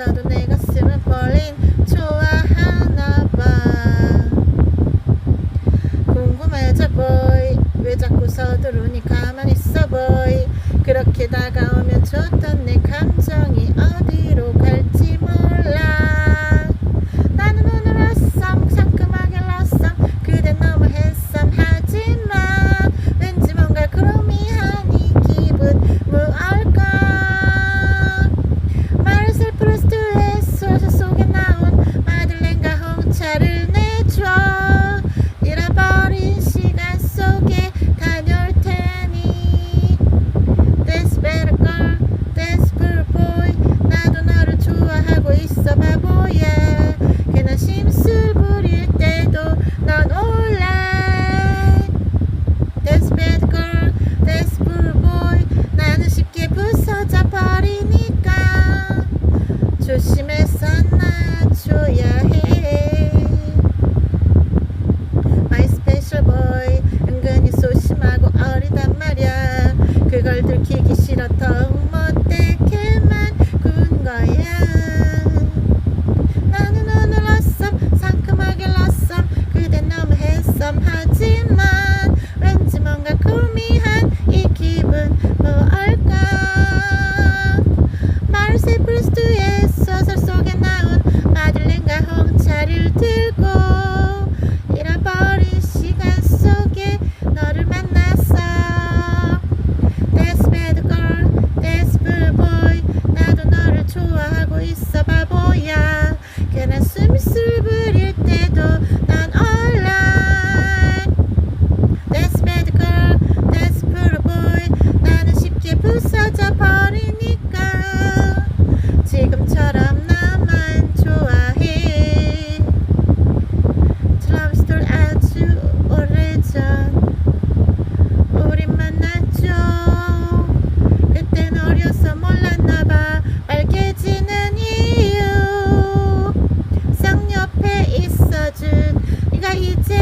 넌 스쳐도 내 가슴은 벌린 좋아하나봐. 궁금해져 보이 왜 자꾸 서두르니 가만히 있어 보이 그렇게 다가 조심해서 놔줘야 해. My special 은근히 소심하고 어리단 말야. 그걸 들키기 싫어 더욱 못되게만 군 거야. 나는 오늘 러썸 상큼하게 러썸 그대 너무 핸섬. 하지만 왠지 뭔가 구미한 이 기분 뭐랄까? 마르세 프루스트의 소설 속에 나온 마들렌과 홍차를 들고 잃어버린 시간 속에 너를 만났어. That's bad girl, that's bad boy. 나도 너를 좋아하고 있어 바보야. 괜한 숨술 부릴 때도 난 있나봐. 빨개지는 이유. 쌍 옆에 있어준. 네가 이제